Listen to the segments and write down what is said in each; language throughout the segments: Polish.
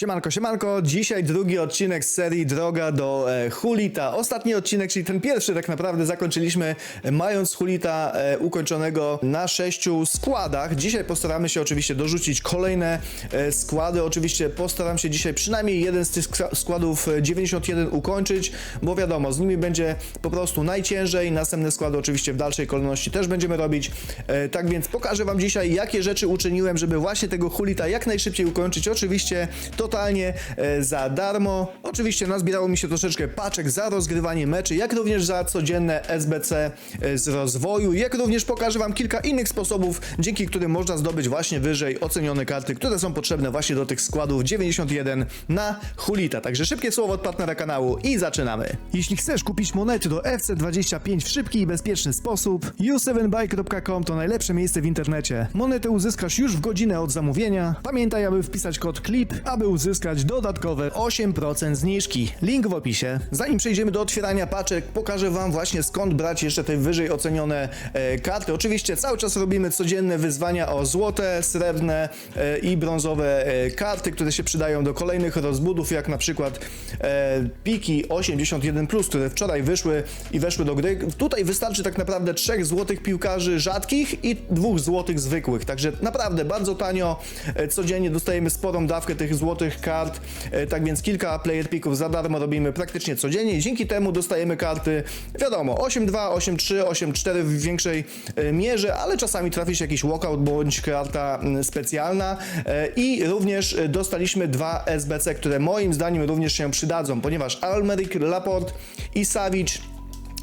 Siemanko, siemanko, dzisiaj drugi odcinek z serii Droga do e, Hulita. Ostatni odcinek, czyli ten pierwszy tak naprawdę zakończyliśmy e, mając Hulita e, ukończonego na sześciu składach. Dzisiaj postaramy się oczywiście dorzucić kolejne e, składy. Oczywiście postaram się dzisiaj przynajmniej jeden z tych składów e, 91 ukończyć, bo wiadomo, z nimi będzie po prostu najciężej. Następne składy oczywiście w dalszej kolejności też będziemy robić. E, tak więc pokażę wam dzisiaj, jakie rzeczy uczyniłem, żeby właśnie tego Hulita jak najszybciej ukończyć. Oczywiście totalnie e, za darmo. Oczywiście nazbierało mi się troszeczkę paczek za rozgrywanie meczy, jak również za codzienne SBC e, z rozwoju, jak również pokażę wam kilka innych sposobów, dzięki którym można zdobyć właśnie wyżej ocenione karty, które są potrzebne właśnie do tych składów 91 na Hulita. Także szybkie słowo od partnera kanału i zaczynamy. Jeśli chcesz kupić monety do FC25 w szybki i bezpieczny sposób, u7buy.com to najlepsze miejsce w internecie. Monetę uzyskasz już w godzinę od zamówienia. Pamiętaj, aby wpisać kod CLIP, aby uzyskać dodatkowe 8% zniżki. Link w opisie. Zanim przejdziemy do otwierania paczek, pokażę wam właśnie skąd brać jeszcze te wyżej ocenione e, karty. Oczywiście cały czas robimy codzienne wyzwania o złote, srebrne e, i brązowe e, karty, które się przydają do kolejnych rozbudów, jak na przykład e, piki 81+, które wczoraj wyszły i weszły do gry. Tutaj wystarczy tak naprawdę trzech złotych piłkarzy rzadkich i dwóch złotych zwykłych, także naprawdę bardzo tanio. E, Codziennie dostajemy sporą dawkę tych złotych kart, e, tak więc kilka player picków za darmo robimy praktycznie codziennie. Dzięki temu dostajemy karty, wiadomo, 8-2, 8-3, 8-4 w większej e, mierze, ale czasami trafi się jakiś walkout bądź karta specjalna. E, i również dostaliśmy dwa SBC, które moim zdaniem również się przydadzą, ponieważ Almeric, Laporte i Savic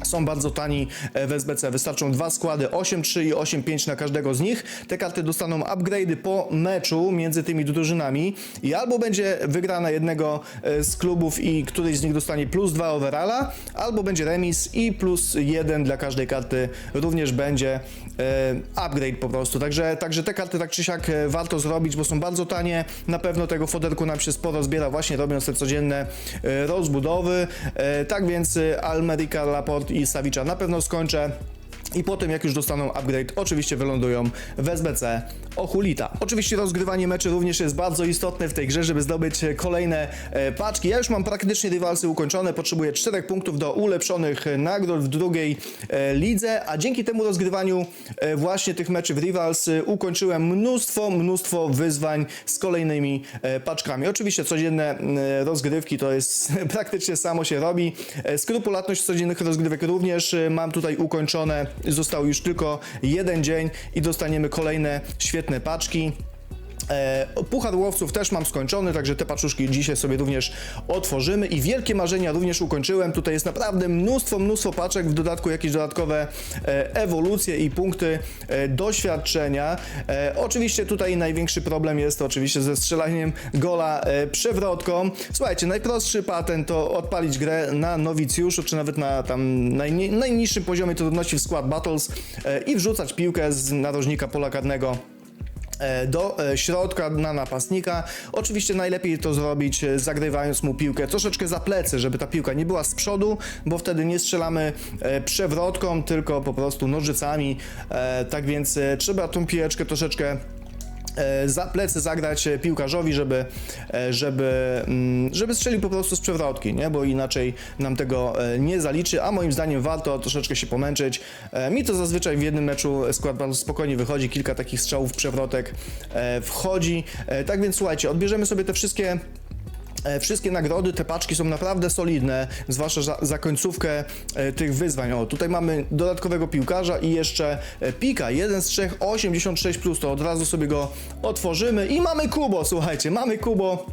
są bardzo tani e, w SBC. Wystarczą dwa składy 8-3 i 8-5 na każdego z nich. Te karty dostaną upgrade'y po meczu między tymi drużynami i albo będzie wygrana jednego e, z klubów i któryś z nich dostanie plus 2 overalla, albo będzie remis i plus 1 dla każdej karty również będzie e, upgrade po prostu. Także, także te karty tak czy siak warto zrobić, bo są bardzo tanie. Na pewno tego foderku nam się sporo zbiera właśnie robiąc te codzienne rozbudowy. Tak więc Almerica, Laporte i Savicza na pewno skończę. I potem, jak już dostaną upgrade, oczywiście wylądują w SBC Ochulita. Oczywiście rozgrywanie meczy również jest bardzo istotne w tej grze, żeby zdobyć kolejne e, paczki. Ja już mam praktycznie rywalsy ukończone, potrzebuję 4 punktów do ulepszonych e, nagród w drugiej e, lidze, a dzięki temu rozgrywaniu właśnie tych meczy w Rivals ukończyłem mnóstwo, mnóstwo wyzwań z kolejnymi paczkami. Oczywiście codzienne rozgrywki to jest praktycznie samo się robi. Skrupulatność codziennych rozgrywek również mam tutaj ukończone. Został już tylko jeden dzień i dostaniemy kolejne świetne paczki. E, Puchar łowców też mam skończony, także te paczuszki dzisiaj sobie również otworzymy i wielkie marzenia również ukończyłem. Tutaj jest naprawdę mnóstwo, mnóstwo paczek, w dodatku jakieś dodatkowe e, ewolucje i punkty e, doświadczenia. Oczywiście tutaj największy problem jest oczywiście ze strzelaniem gola przewrotką. Słuchajcie, najprostszy patent to odpalić grę na nowicjuszu, czy nawet na tam najni- najniższym poziomie trudności w Squad Battles i wrzucać piłkę z narożnika pola karnego do e, środka na napastnika. Oczywiście najlepiej to zrobić e, zagrywając mu piłkę troszeczkę za plecy, żeby ta piłka nie była z przodu, bo wtedy nie strzelamy e, przewrotką, tylko po prostu nożycami. E, Tak więc e, trzeba tą piłeczkę troszeczkę e, za plecy zagrać e, piłkarzowi, żeby, e, żeby, mm, żeby strzelił po prostu z przewrotki, nie? bo inaczej nam tego e, nie zaliczy, a moim zdaniem warto troszeczkę się pomęczyć. E, Mi to zazwyczaj w jednym meczu skład bardzo spokojnie wychodzi, kilka takich strzałów przewrotek e, wchodzi. E, Tak więc słuchajcie, odbierzemy sobie te wszystkie E, Wszystkie nagrody, te paczki są naprawdę solidne, zwłaszcza za, za końcówkę e, tych wyzwań. O, tutaj mamy dodatkowego piłkarza i jeszcze e, pika, jeden z trzech 86+, plus, to od razu sobie go otworzymy i mamy Kubo, słuchajcie, mamy Kubo.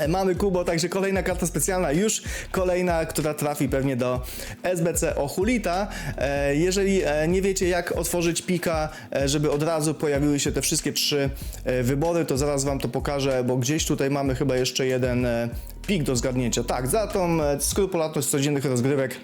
E, Mamy Kubo, także kolejna karta specjalna, już kolejna, która trafi pewnie do SBC Ochulita. E, Jeżeli e, nie wiecie jak otworzyć pika, żeby od razu pojawiły się te wszystkie trzy wybory, to zaraz Wam to pokażę, bo gdzieś tutaj mamy chyba jeszcze jeden pik do zgadnięcia. Tak, za tą skrupulatność codziennych rozgrywek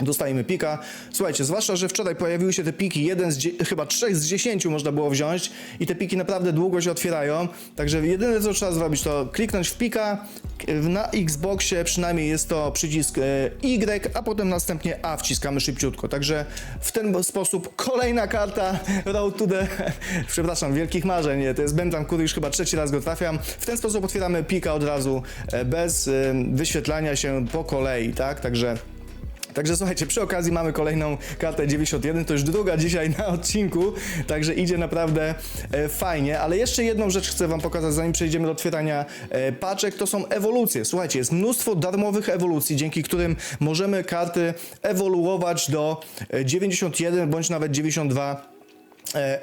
Dostajemy pika. Słuchajcie, zwłaszcza, że wczoraj pojawiły się te piki, jeden z chyba trzech z dziesięciu można było wziąć i te piki naprawdę długo się otwierają. Także jedyne co trzeba zrobić to kliknąć w pika. Na Xboxie przynajmniej jest to przycisk e, Y, a potem następnie A wciskamy szybciutko. Także w ten sposób kolejna karta Road to the, przepraszam, wielkich marzeń. To jest Bentam, który już chyba trzeci raz go trafiam. W ten sposób otwieramy pika od razu, e, bez e, wyświetlania się po kolei, tak? Także Także słuchajcie, przy okazji mamy kolejną kartę 91, to już druga dzisiaj na odcinku, także idzie naprawdę e, fajnie, ale jeszcze jedną rzecz chcę wam pokazać, zanim przejdziemy do otwierania e, paczek, to są ewolucje. Słuchajcie, jest mnóstwo darmowych ewolucji, dzięki którym możemy karty ewoluować do e, 91 bądź nawet 92 e,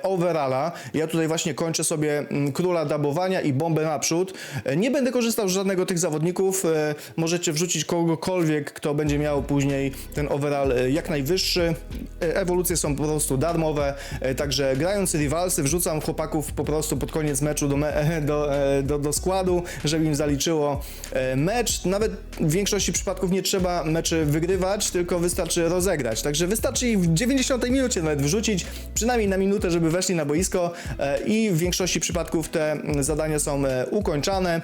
overalla. Ja tutaj właśnie kończę sobie mm, króla dabowania i bombę naprzód. E, Nie będę korzystał z żadnego tych zawodników. E, Możecie wrzucić kogokolwiek, kto będzie miał później ten overall e, jak najwyższy. E, Ewolucje są po prostu darmowe, e, także grając rivalsy wrzucam chłopaków po prostu pod koniec meczu do, me, do, e, do, do składu, żeby im zaliczyło e, mecz. Nawet w większości przypadków nie trzeba meczy wygrywać, tylko wystarczy rozegrać. Także wystarczy ich w 90 minucie nawet wrzucić, przynajmniej na minutę, żeby weszli na boisko e, i w większości przypadków te zadania są e, ukończone.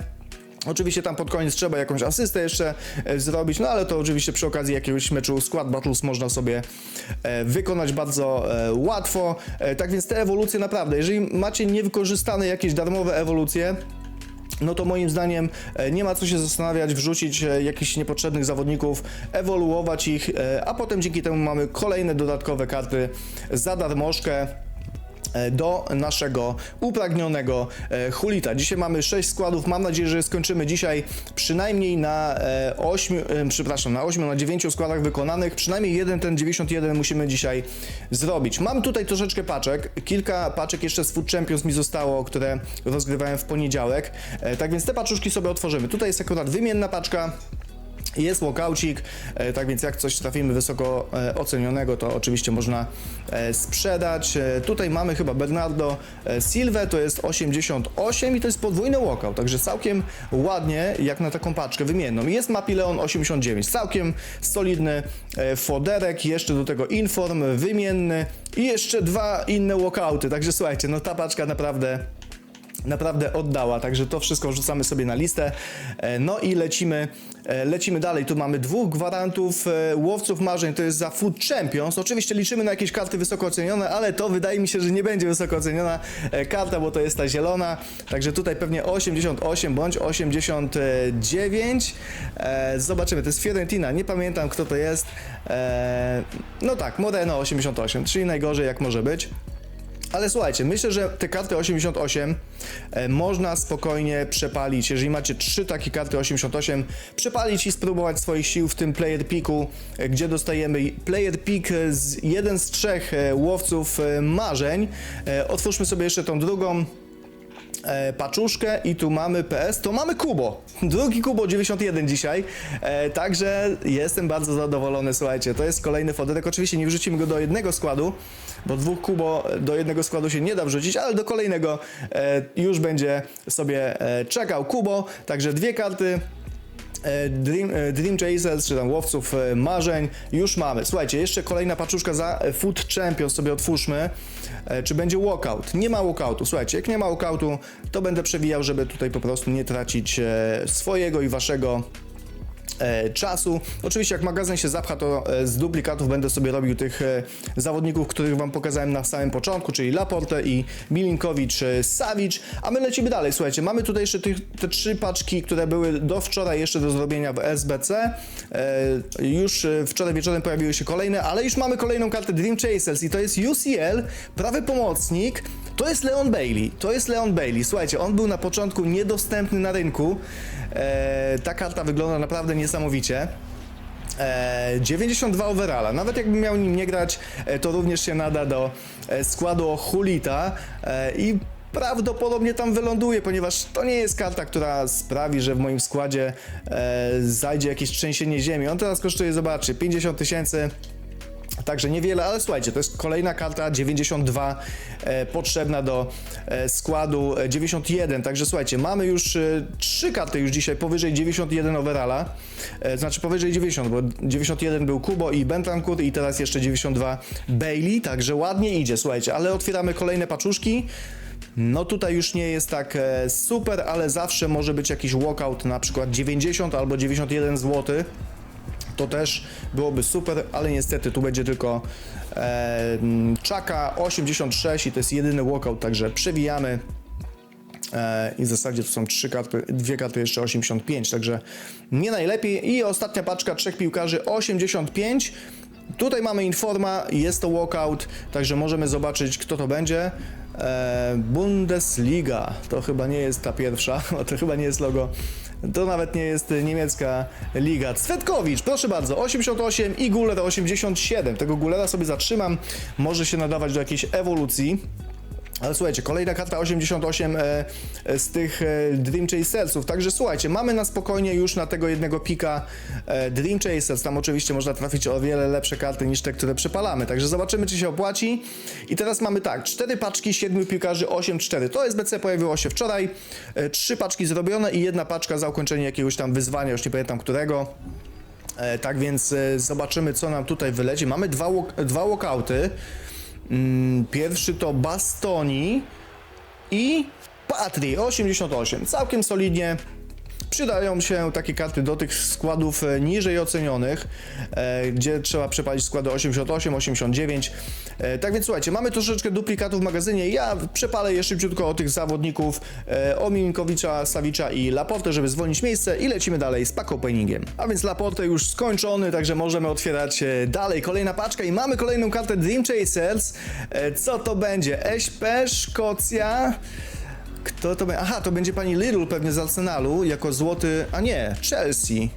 Oczywiście tam pod koniec trzeba jakąś asystę jeszcze e, zrobić, no ale to oczywiście przy okazji jakiegoś meczu Squad Battles można sobie wykonać bardzo łatwo. Tak więc te ewolucje naprawdę, jeżeli macie niewykorzystane jakieś darmowe ewolucje, no to moim zdaniem nie ma co się zastanawiać, wrzucić jakichś niepotrzebnych zawodników, ewoluować ich, a potem dzięki temu mamy kolejne dodatkowe karty za darmożkę do naszego upragnionego e, Hulita. Dzisiaj mamy 6 składów. Mam nadzieję, że skończymy dzisiaj przynajmniej na e, 8, e, przepraszam, na 8, na 9 składach wykonanych. Przynajmniej jeden ten 91 musimy dzisiaj zrobić. Mam tutaj troszeczkę paczek. Kilka paczek jeszcze z Food Champions mi zostało, które rozgrywałem w poniedziałek. E, tak więc te paczuszki sobie otworzymy. Tutaj jest akurat wymienna paczka. Jest walkoucik, e, tak więc jak coś trafimy wysoko e, ocenionego, to oczywiście można e, sprzedać. Tutaj mamy chyba Bernardo e, Silva, to jest 88 i to jest podwójny walkout, także całkiem ładnie jak na taką paczkę wymienną. Jest Mapileon 89, całkiem solidny foderek, jeszcze do tego inform wymienny i jeszcze dwa inne walkouty, także słuchajcie, no ta paczka naprawdę naprawdę oddała, także to wszystko rzucamy sobie na listę. E, No i lecimy, e, lecimy dalej. Tu mamy dwóch gwarantów e, łowców marzeń, to jest za Food Champions. Oczywiście liczymy na jakieś karty wysoko ocenione, ale to wydaje mi się, że nie będzie wysoko oceniona karta, bo to jest ta zielona. Także tutaj pewnie 88 bądź 89. E, Zobaczymy, to jest Fiorentina, nie pamiętam kto to jest. No tak, Moreno 88, czyli najgorzej jak może być. Ale słuchajcie, myślę, że te karty 88 e, można spokojnie przepalić. Jeżeli macie trzy takie karty 88, przepalić i spróbować swoich sił w tym player piku, e, gdzie dostajemy player pick z jeden z trzech e, łowców e, marzeń. Otwórzmy sobie jeszcze tą drugą paczuszkę i tu mamy PS, to mamy Kubo. Drugi Kubo 91 dzisiaj, e, także jestem bardzo zadowolony, słuchajcie, to jest kolejny foderek, oczywiście nie wrzucimy go do jednego składu, bo dwóch Kubo do jednego składu się nie da wrzucić, ale do kolejnego e, już będzie sobie e, czekał Kubo, także dwie karty, E, Dream, Dream Chasers, czy tam łowców marzeń, już mamy. Słuchajcie, jeszcze kolejna paczuszka za Food Champions sobie otwórzmy. Czy będzie walkout? Nie ma walkoutu. Słuchajcie, jak nie ma walkoutu, to będę przewijał, żeby tutaj po prostu nie tracić swojego i waszego czasu. Oczywiście jak magazyn się zapcha, to e, z duplikatów będę sobie robił tych e, zawodników, których wam pokazałem na samym początku, czyli Laporte i Milinkowicz e, Savic, a my lecimy dalej. Słuchajcie, mamy tutaj jeszcze te trzy paczki, które były do wczoraj jeszcze do zrobienia w SBC. E, już e, wczoraj wieczorem pojawiły się kolejne, ale już mamy kolejną kartę Dream Chasers i to jest UCL, prawy pomocnik. To jest Leon Bailey. To jest Leon Bailey. Słuchajcie, on był na początku niedostępny na rynku. E, ta karta wygląda naprawdę niesamowicie. E, 92 overalla. Nawet jakbym miał nim nie grać, e, to również się nada do e, składu Hulita e, i prawdopodobnie tam wyląduje, ponieważ to nie jest karta, która sprawi, że w moim składzie e, zajdzie jakieś trzęsienie ziemi. On teraz kosztuje, zobaczcie, 50 tysięcy. Także niewiele, ale słuchajcie, to jest kolejna karta 92 e, potrzebna do e, składu e, 91. Także słuchajcie, mamy już e, trzy karty już dzisiaj powyżej 91 overalla. E, znaczy powyżej 90, bo 91 był Kubo i Bentancur i teraz jeszcze 92 Bailey. Także ładnie idzie, słuchajcie, ale otwieramy kolejne paczuszki. No tutaj już nie jest tak e, super, ale zawsze może być jakiś walkout, na przykład 90 albo 91 zł to też byłoby super, ale niestety tu będzie tylko e, czaka 86 i to jest jedyny walkout, także przewijamy. E, I w zasadzie to są trzy karty, dwie karty jeszcze 85, także nie najlepiej. I ostatnia paczka trzech piłkarzy 85. Tutaj mamy informa, jest to walkout, także możemy zobaczyć kto to będzie. E, Bundesliga, to chyba nie jest ta pierwsza, to chyba nie jest logo. To nawet nie jest niemiecka liga. Cwetkowicz, proszę bardzo, 88 i Guler 87. Tego Gulera sobie zatrzymam, może się nadawać do jakiejś ewolucji. Ale słuchajcie, kolejna karta 88 e, e, z tych e, Dream Chasersów. Także słuchajcie, mamy na spokojnie już na tego jednego pika e, Dream Chasers. Tam oczywiście można trafić o wiele lepsze karty niż te, które przepalamy. Także zobaczymy, czy się opłaci. I teraz mamy tak, cztery paczki, siedmiu piłkarzy, 8-4. To SBC pojawiło się wczoraj. E, trzy paczki zrobione i jedna paczka za ukończenie jakiegoś tam wyzwania, już nie pamiętam którego. E, tak więc e, zobaczymy, co nam tutaj wyleci. Mamy dwa, dwa walkouty. Mm, Pierwszy to Bastoni i Patri 88. Całkiem solidnie. Przydają się takie karty do tych składów e, niżej ocenionych, e, gdzie trzeba przepalić składy 88, 89. E, tak więc słuchajcie, mamy troszeczkę duplikatów w magazynie. Ja przepalę je szybciutko o tych zawodników, o Miminkowicza, Sawicza i Laporte, żeby zwolnić miejsce i lecimy dalej z pack openingiem. A więc Laporte już skończony, także możemy otwierać dalej. Kolejna paczka i mamy kolejną kartę Dream Chasers. Co to będzie? SP, Szkocja. Kto to będzie? Aha, to będzie pani Lidl pewnie z Arsenalu jako złoty. A nie, Chelsea.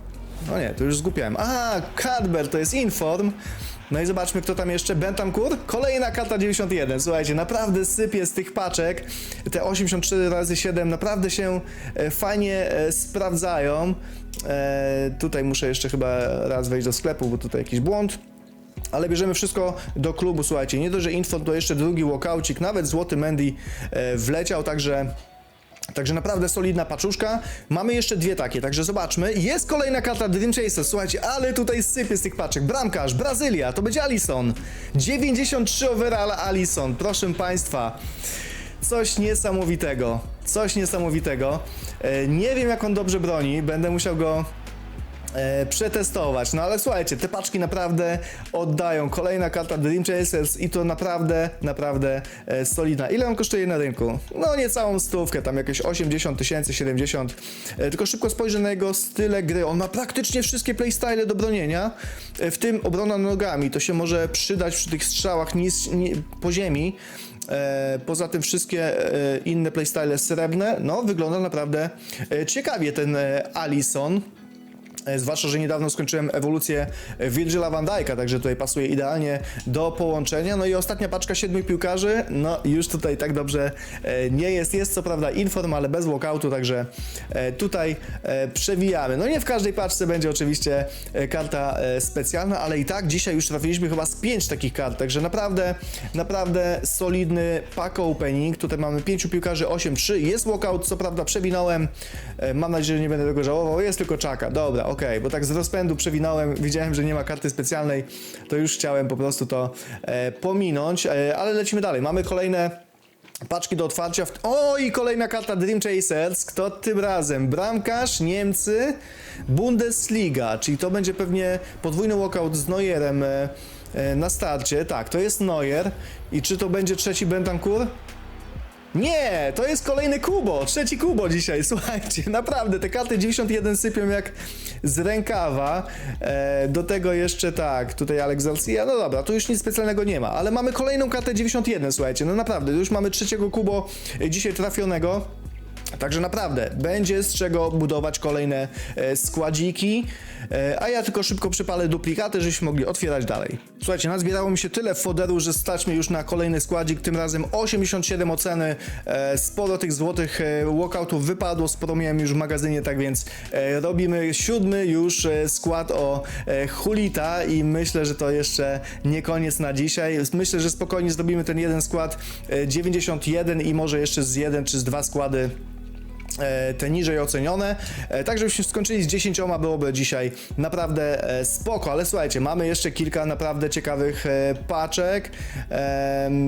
No nie, to już zgupiałem. Aha, Cadber to jest Inform. No i zobaczmy, kto tam jeszcze. Bentancur. Kolejna karta 91. Słuchajcie, naprawdę sypie z tych paczek. Te 84 razy 7 naprawdę się e, fajnie e, sprawdzają. E, tutaj muszę jeszcze chyba raz wejść do sklepu, bo tutaj jakiś błąd. Ale bierzemy wszystko do klubu, słuchajcie. Nie dość, że info, to jeszcze drugi walkaucik, nawet złoty Mendy e, wleciał, także. Także naprawdę solidna paczuszka. Mamy jeszcze dwie takie, także zobaczmy. Jest kolejna karta Dream Chaser, słuchajcie, ale tutaj sypie z tych paczek. Bramkarz, Brazylia, to będzie Alison. 93 overall Alison, proszę Państwa. Coś niesamowitego, coś niesamowitego. E, nie wiem jak on dobrze broni, będę musiał go e, przetestować. No ale słuchajcie, te paczki naprawdę oddają. Kolejna karta Dream Chasers i to naprawdę, naprawdę e, solidna. Ile on kosztuje na rynku? No niecałą stówkę, tam jakieś 80 tysięcy, 70. E, tylko szybko spojrzę na jego style gry. On ma praktycznie wszystkie playstyle do bronienia, e, w tym obrona nogami. To się może przydać przy tych strzałach nis, ni, po ziemi. E, poza tym wszystkie e, inne playstyle srebrne, no wygląda naprawdę e, ciekawie ten e, Alison. E, Zwłaszcza, że niedawno skończyłem ewolucję Virgila van Dijk'a, także tutaj pasuje idealnie do połączenia. No i ostatnia paczka siedmiu piłkarzy, no już tutaj tak dobrze e, nie jest. Jest co prawda inform, ale bez walkoutu, także e, tutaj przewijamy. No nie w każdej paczce będzie oczywiście karta specjalna, ale i tak dzisiaj już trafiliśmy chyba z pięć takich kart, także naprawdę, naprawdę solidny pack opening. Tutaj mamy pięciu piłkarzy, 8-3. Jest walkout, co prawda przewinąłem. Mam nadzieję, że nie będę tego żałował. Jest tylko czaka. Dobra, okej, bo tak z rozpędu przewinąłem. Widziałem, że nie ma karty specjalnej, to już chciałem po prostu to e, pominąć, e, ale lecimy dalej. Mamy kolejne paczki do otwarcia. W... O, i kolejna karta Dream Chasers. Kto tym razem? Bramkarz, Niemcy, Bundesliga, czyli to będzie pewnie podwójny walkout z Neuerem e, e, na starcie. Tak, to jest Neuer. I czy to będzie trzeci Bentancur? Nie, to jest kolejny Kubo, trzeci Kubo dzisiaj, słuchajcie, naprawdę, te karty 91 sypią jak z rękawa, e, do tego jeszcze tak, tutaj Alex Garcia, no dobra, tu już nic specjalnego nie ma, ale mamy kolejną kartę 91, słuchajcie, no naprawdę, już mamy trzeciego Kubo e, dzisiaj trafionego, Także naprawdę będzie z czego budować kolejne e, składziki, e, a ja tylko szybko przypalę duplikaty, żebyśmy mogli otwierać dalej. Słuchajcie, nazbierało mi się tyle foderu, że stać mnie już na kolejny składzik, tym razem 87 oceny, e, sporo tych złotych walkoutów wypadło, sporo miałem już w magazynie, tak więc robimy siódmy już skład o Hulita i myślę, że to jeszcze nie koniec na dzisiaj. Myślę, że spokojnie zrobimy ten jeden skład e, 91 i może jeszcze z jeden czy z dwa składy te niżej ocenione. E, Tak, żebyśmy skończyli z 10 byłoby dzisiaj naprawdę e, spoko, ale słuchajcie, mamy jeszcze kilka naprawdę ciekawych e, paczek,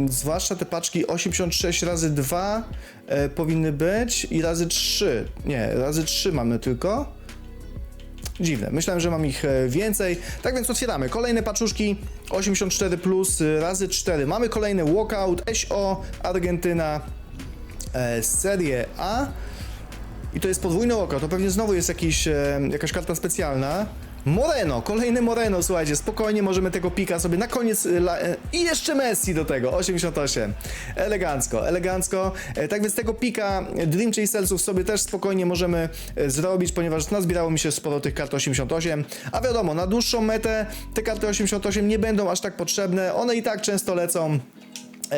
zwłaszcza te paczki 86 razy 2 e, powinny być i razy 3. Nie, razy 3 mamy tylko. Dziwne. Myślałem, że mam ich e, więcej. Tak więc otwieramy. Kolejne paczuszki 84 plus razy 4. Mamy kolejny walkout SO Argentyna e, Serie A. I to jest podwójny walkout. To pewnie znowu jest jakiś, e, jakaś karta specjalna. Moreno, kolejny Moreno, słuchajcie, spokojnie możemy tego pika sobie na koniec y, la, e, i jeszcze Messi do tego, 88. Elegancko, elegancko. E, tak więc tego pika Dream Chasersów sobie też spokojnie możemy e, zrobić, ponieważ nazbierało mi się sporo tych kart 88. A wiadomo, na dłuższą metę te karty 88 nie będą aż tak potrzebne, one i tak często lecą e,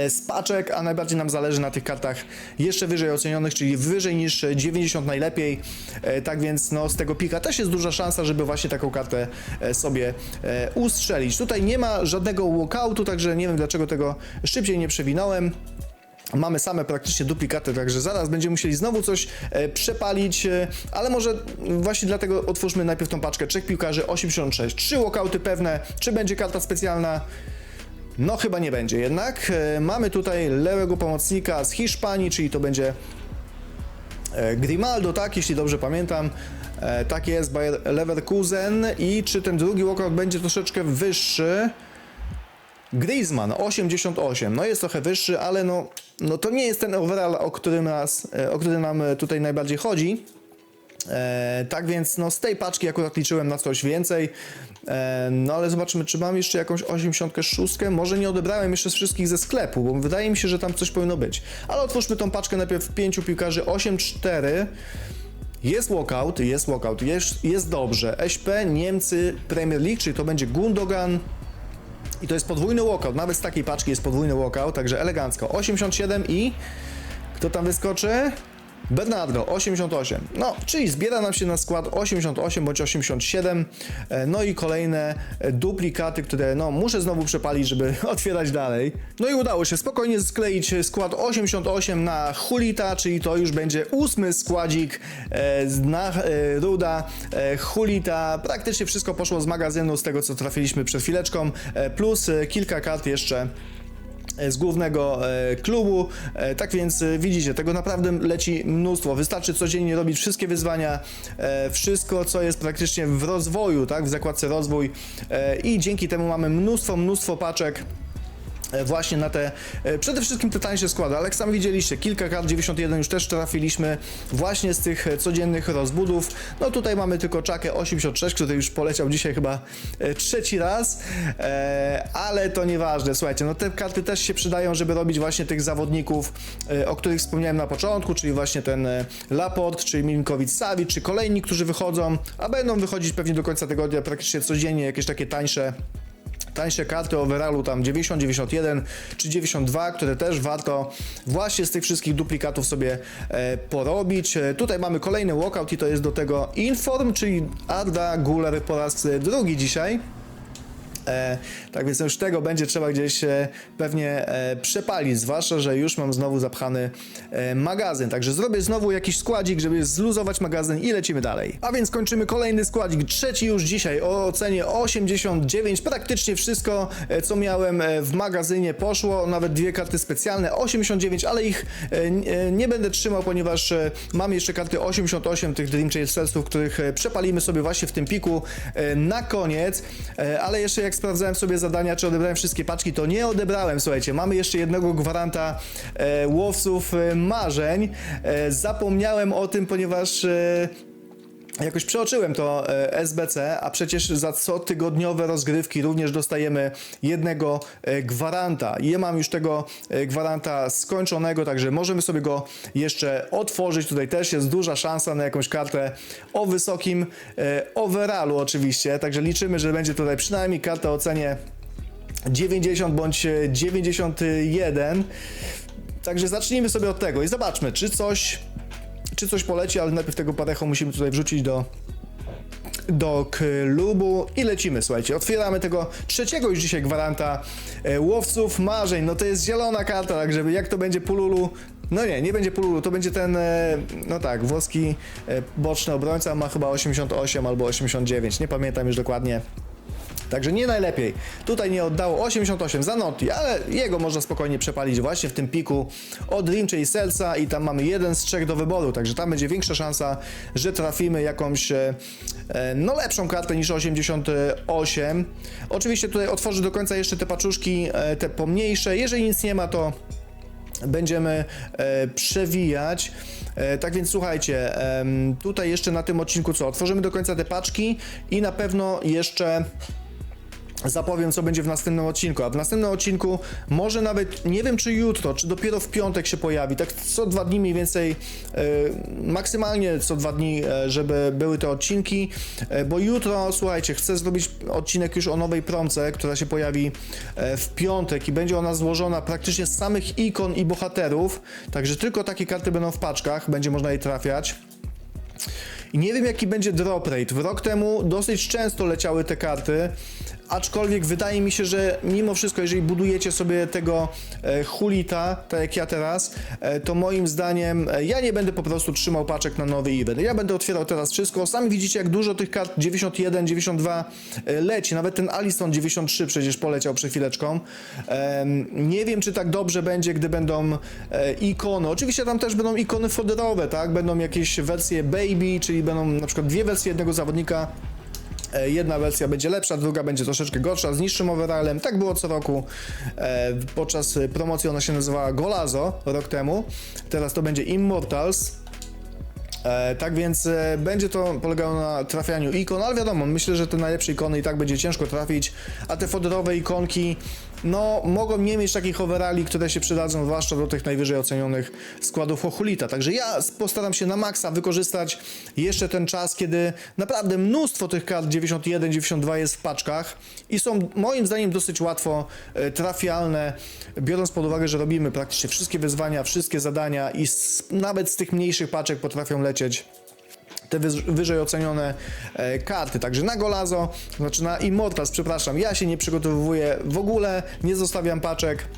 z paczek, a najbardziej nam zależy na tych kartach jeszcze wyżej ocenionych, czyli wyżej niż 90 najlepiej. E, Tak więc no, z tego pika też jest duża szansa, żeby właśnie taką kartę e, sobie e, ustrzelić. Tutaj nie ma żadnego walkoutu, także nie wiem dlaczego tego szybciej nie przewinąłem. Mamy same praktycznie duplikaty, także zaraz będziemy musieli znowu coś e, przepalić, e, ale może właśnie dlatego otwórzmy najpierw tą paczkę. Trzech piłkarzy 86, trzy walkouty pewne, czy będzie karta specjalna? No chyba nie będzie jednak. E, Mamy tutaj lewego pomocnika z Hiszpanii, czyli to będzie e, Grimaldo, tak, jeśli dobrze pamiętam. E, Tak jest, Bayer Leverkusen i czy ten drugi walkout będzie troszeczkę wyższy? Griezmann 88, no jest trochę wyższy, ale no, no to nie jest ten overall, o który, nas, o który nam tutaj najbardziej chodzi. Tak więc no, z tej paczki akurat liczyłem na coś więcej. No ale zobaczymy, czy mam jeszcze jakąś 86. Może nie odebrałem jeszcze wszystkich ze sklepu, bo wydaje mi się, że tam coś powinno być. Ale otwórzmy tą paczkę najpierw pięciu piłkarzy 8-4. Jest walkout, jest walkout, jest, jest dobrze. SP, Niemcy, Premier League, czyli to będzie Gundogan, i to jest podwójny walkout, nawet z takiej paczki jest podwójny walkout, także elegancko. 87 i kto tam wyskoczy? Bernardo 88. No, czyli zbiera nam się na skład 88 bądź 87. E, No i kolejne e, duplikaty, które no muszę znowu przepalić, żeby otwierać dalej. No i udało się spokojnie skleić skład 88 na Hulita, czyli to już będzie ósmy składzik e, na Ruda Hulita. Praktycznie wszystko poszło z magazynu, z tego co trafiliśmy przed chwileczką, plus kilka kart jeszcze z głównego e, klubu. E, tak więc e, widzicie, tego naprawdę leci mnóstwo. Wystarczy codziennie robić wszystkie wyzwania, e, wszystko co jest praktycznie w rozwoju, tak, w zakładce rozwój e, i dzięki temu mamy mnóstwo, mnóstwo paczek. E, Właśnie na te, e, przede wszystkim te tańsze składy, ale jak sami widzieliście, kilka kart 91 już też trafiliśmy właśnie z tych e, codziennych rozbudów. No tutaj mamy tylko czakę 86, który już poleciał dzisiaj chyba trzeci raz, ale to nieważne, słuchajcie, no te karty też się przydają, żeby robić właśnie tych zawodników, o których wspomniałem na początku, czyli właśnie ten Laport, czyli Milinkovic-Savic, czy kolejni, którzy wychodzą, a będą wychodzić pewnie do końca tygodnia praktycznie codziennie jakieś takie tańsze tańsze karty overallu tam 90, 91 czy 92, które też warto właśnie z tych wszystkich duplikatów sobie e, porobić. E, tutaj mamy kolejny walkout i to jest do tego Inform, czyli Arda Guler po raz e, drugi dzisiaj. E, tak więc już tego będzie trzeba gdzieś e, pewnie e, przepalić, zwłaszcza, że już mam znowu zapchany magazyn. Także zrobię znowu jakiś składzik, żeby zluzować magazyn i lecimy dalej. A więc kończymy kolejny składzik, trzeci już dzisiaj o ocenie 89. Praktycznie wszystko, co miałem w magazynie poszło, nawet dwie karty specjalne 89, ale ich nie będę trzymał, ponieważ mam jeszcze karty 88 tych Dream Chasersów, których przepalimy sobie właśnie w tym piku na koniec, ale jeszcze jak sprawdzałem sobie zadania, czy odebrałem wszystkie paczki, to nie odebrałem, słuchajcie, mamy jeszcze jednego gwaranta e, łowców e, marzeń, e, zapomniałem o tym, ponieważ e, jakoś przeoczyłem to e, SBC, a przecież za cotygodniowe rozgrywki również dostajemy jednego e, gwaranta. Ja mam już tego e, gwaranta skończonego, także możemy sobie go jeszcze otworzyć. Tutaj też jest duża szansa na jakąś kartę o wysokim overallu oczywiście, także liczymy, że będzie tutaj przynajmniej karta o cenie 90 bądź e, 91. Także zacznijmy sobie od tego i zobaczmy, czy coś, czy coś poleci, ale najpierw tego parecho musimy tutaj wrzucić do, do klubu i lecimy, słuchajcie. Otwieramy tego trzeciego już dzisiaj gwaranta e, łowców marzeń. No to jest zielona karta, tak żeby jak to będzie Pululu. No nie, nie będzie Pululu, to będzie ten, e, no tak, włoski e, boczny obrońca ma chyba 88 albo 89, nie pamiętam już dokładnie. Także nie najlepiej. Tutaj nie oddało 88 za Notti, ale jego można spokojnie przepalić właśnie w tym piku od Rimcze i Selsa i tam mamy jeden z trzech do wyboru, także tam będzie większa szansa, że trafimy jakąś e, no lepszą kartę niż 88. Oczywiście tutaj otworzę do końca jeszcze te paczuszki, e, te pomniejsze. Jeżeli nic nie ma, to będziemy e, przewijać. Tak więc słuchajcie, tutaj jeszcze na tym odcinku co? Otworzymy do końca te paczki i na pewno jeszcze zapowiem, co będzie w następnym odcinku. A w następnym odcinku może nawet, nie wiem czy jutro, czy dopiero w piątek się pojawi, tak co dwa dni mniej więcej, e, maksymalnie co dwa dni, e, żeby były te odcinki, e, bo jutro, słuchajcie, chcę zrobić odcinek już o nowej promce, która się pojawi w piątek i będzie ona złożona praktycznie z samych ikon i bohaterów, także tylko takie karty będą w paczkach, będzie można je trafiać. I nie wiem jaki będzie drop rate. W rok temu dosyć często leciały te karty, aczkolwiek wydaje mi się, że mimo wszystko, jeżeli budujecie sobie tego e, hulita, tak jak ja teraz, e, to moim zdaniem e, ja nie będę po prostu trzymał paczek na nowy event. Ja będę otwierał teraz wszystko. Sami widzicie, jak dużo tych kart 91, 92 e, leci. Nawet ten Alisson 93 przecież poleciał przed chwileczką. Nie wiem, czy tak dobrze będzie, gdy będą ikony. Oczywiście tam też będą ikony folderowe, tak? Będą jakieś wersje baby, czyli będą na przykład dwie wersje jednego zawodnika. E, Jedna wersja będzie lepsza, druga będzie troszeczkę gorsza, z niższym overallem. Tak było co roku. E, podczas promocji ona się nazywała Golazo rok temu. Teraz to będzie Immortals. E, tak więc będzie to polegało na trafianiu ikon, ale wiadomo, myślę, że te najlepsze ikony i tak będzie ciężko trafić, a te foderowe ikonki, no, mogą nie mieć takich overalli, które się przydadzą, zwłaszcza do tych najwyżej ocenionych składów Ochulita. Także ja postaram się na maksa wykorzystać jeszcze ten czas, kiedy naprawdę mnóstwo tych kart 91, 92 jest w paczkach i są moim zdaniem dosyć łatwo e, trafialne, biorąc pod uwagę, że robimy praktycznie wszystkie wyzwania, wszystkie zadania i z, nawet z tych mniejszych paczek potrafią lecieć te wyż, wyżej ocenione e, karty. Także na Golazo, znaczy na Immortals, przepraszam, ja się nie przygotowuję w ogóle, nie zostawiam paczek.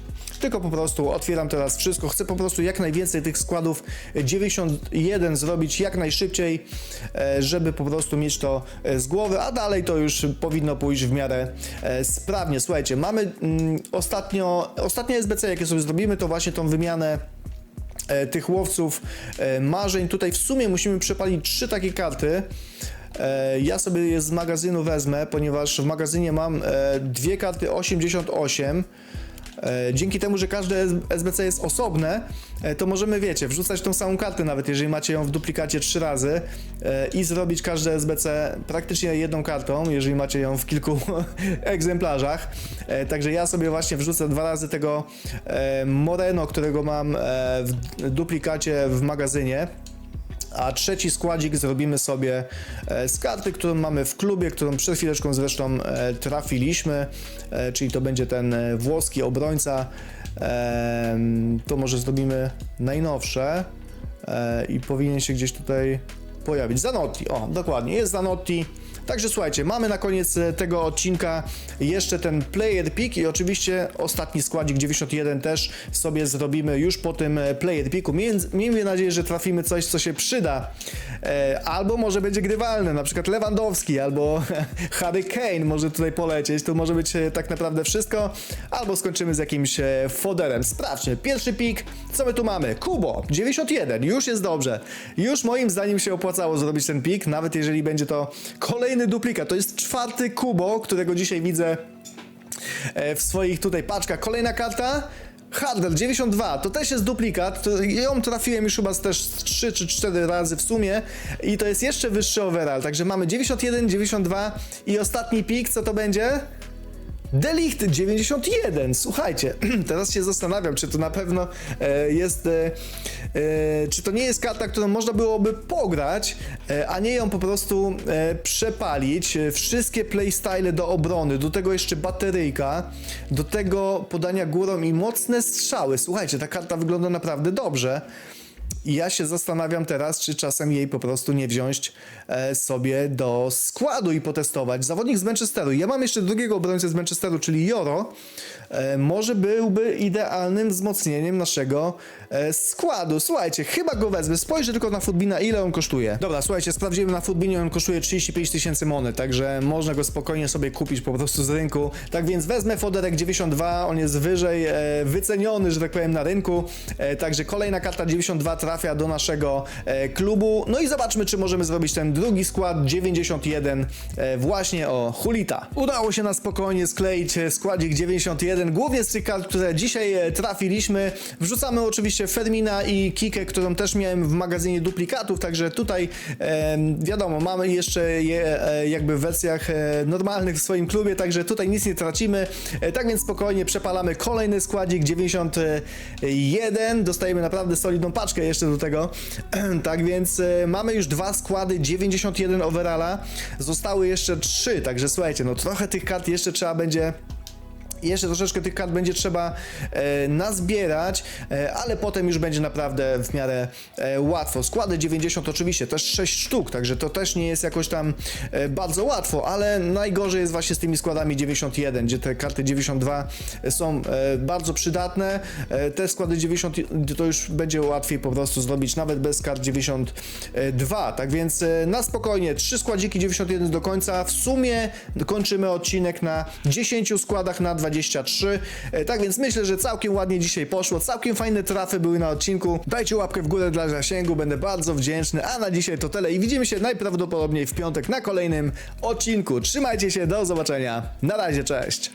Tylko po prostu otwieram teraz wszystko. Chcę po prostu jak najwięcej tych składów 91 zrobić jak najszybciej, e, żeby po prostu mieć to e, z głowy, a dalej to już powinno pójść w miarę e, sprawnie. Słuchajcie, mamy mm, ostatnio, ostatnie SBC, jakie sobie zrobimy, to właśnie tą wymianę e, tych łowców e, marzeń. Tutaj w sumie musimy przepalić trzy takie karty. E, Ja sobie je z magazynu wezmę, ponieważ w magazynie mam e, dwie karty 88. E, Dzięki temu, że każde SBC jest osobne, e, to możemy, wiecie, wrzucać tą samą kartę, nawet jeżeli macie ją w duplikacie trzy razy e, i zrobić każde SBC praktycznie jedną kartą, jeżeli macie ją w kilku egzemplarzach. Także ja sobie właśnie wrzucę dwa razy tego Moreno, którego mam w duplikacie w magazynie. A trzeci składzik zrobimy sobie e, z karty, którą mamy w klubie, którą przed chwileczką zresztą e, trafiliśmy, e, czyli to będzie ten włoski obrońca. To może zrobimy najnowsze i powinien się gdzieś tutaj pojawić. Zanotti, o dokładnie, jest Zanotti. Także słuchajcie, mamy na koniec e, tego odcinka jeszcze ten player pick i oczywiście ostatni składzik 91 też sobie zrobimy już po tym e, player picku. Miejmy, nadzieję, że trafimy coś, co się przyda. E, albo może będzie grywalne, na przykład Lewandowski, albo Harry Kane może tutaj polecieć. To może być tak naprawdę wszystko. Albo skończymy z jakimś foderem. Sprawdźmy. Pierwszy pik. Co my tu mamy? Kubo 91. Już jest dobrze. Już moim zdaniem się opłacało zrobić ten pik, nawet jeżeli będzie to kolejny duplikat. To jest czwarty Kubo, którego dzisiaj widzę e, w swoich tutaj paczkach. Kolejna karta. Hardel 92, to też jest duplikat, ją trafiłem już chyba też 3 czy 4 razy w sumie i to jest jeszcze wyższy overall, także mamy 91, 92 i ostatni pik, co to będzie? Delicht 91, słuchajcie, teraz się zastanawiam, czy to na pewno e, jest, e, e, czy to nie jest karta, którą można byłoby pograć, e, a nie ją po prostu e, przepalić. Wszystkie playstyle do obrony, do tego jeszcze bateryjka, do tego podania górą i mocne strzały. Słuchajcie, ta karta wygląda naprawdę dobrze. I ja się zastanawiam teraz, czy czasem jej po prostu nie wziąć e, sobie do składu i potestować. Zawodnik z Manchesteru. Ja mam jeszcze drugiego obrońcę z Manchesteru, czyli Joro. E, może byłby idealnym wzmocnieniem naszego e, składu. Słuchajcie, chyba go wezmę. Spojrzę tylko na Footbina, ile on kosztuje. Dobra, słuchajcie, sprawdziłem na Footbinie, on kosztuje 35 tysięcy monet, także można go spokojnie sobie kupić po prostu z rynku. Tak więc wezmę Foderek 92, on jest wyżej e, wyceniony, że tak powiem, na rynku. E, także kolejna karta 92 trafia do naszego e, klubu. No i zobaczmy, czy możemy zrobić ten drugi skład 91 e, właśnie o Hulita. Udało się na spokojnie skleić e, składzik 91, głównie z tych kart, które dzisiaj e, trafiliśmy. Wrzucamy oczywiście Fermina i Kikę, którą też miałem w magazynie duplikatów, także tutaj e, wiadomo, mamy jeszcze je e, jakby w wersjach e, normalnych w swoim klubie, także tutaj nic nie tracimy. E, tak więc spokojnie przepalamy kolejny składzik 91, dostajemy naprawdę solidną paczkę jeszcze do tego. tak więc e, mamy już dwa składy 91 overalla, zostały jeszcze trzy, także słuchajcie, no trochę tych kart jeszcze trzeba będzie jeszcze troszeczkę tych kart będzie trzeba e, nazbierać, e, ale potem już będzie naprawdę w miarę e, łatwo. Składy 90 oczywiście, też 6 sztuk, także to też nie jest jakoś tam e, bardzo łatwo, ale najgorzej jest właśnie z tymi składami 91, gdzie te karty 92 są e, bardzo przydatne. E, te składy 90 to już będzie łatwiej po prostu zrobić, nawet bez kart 92. Tak więc e, na spokojnie, trzy składziki 91 do końca. W sumie kończymy odcinek na 10 składach na 23. E, Tak więc myślę, że całkiem ładnie dzisiaj poszło. Całkiem fajne trafy były na odcinku. Dajcie łapkę w górę dla zasięgu, będę bardzo wdzięczny. A na dzisiaj to tyle i widzimy się najprawdopodobniej w piątek na kolejnym odcinku. Trzymajcie się, do zobaczenia. Na razie, cześć.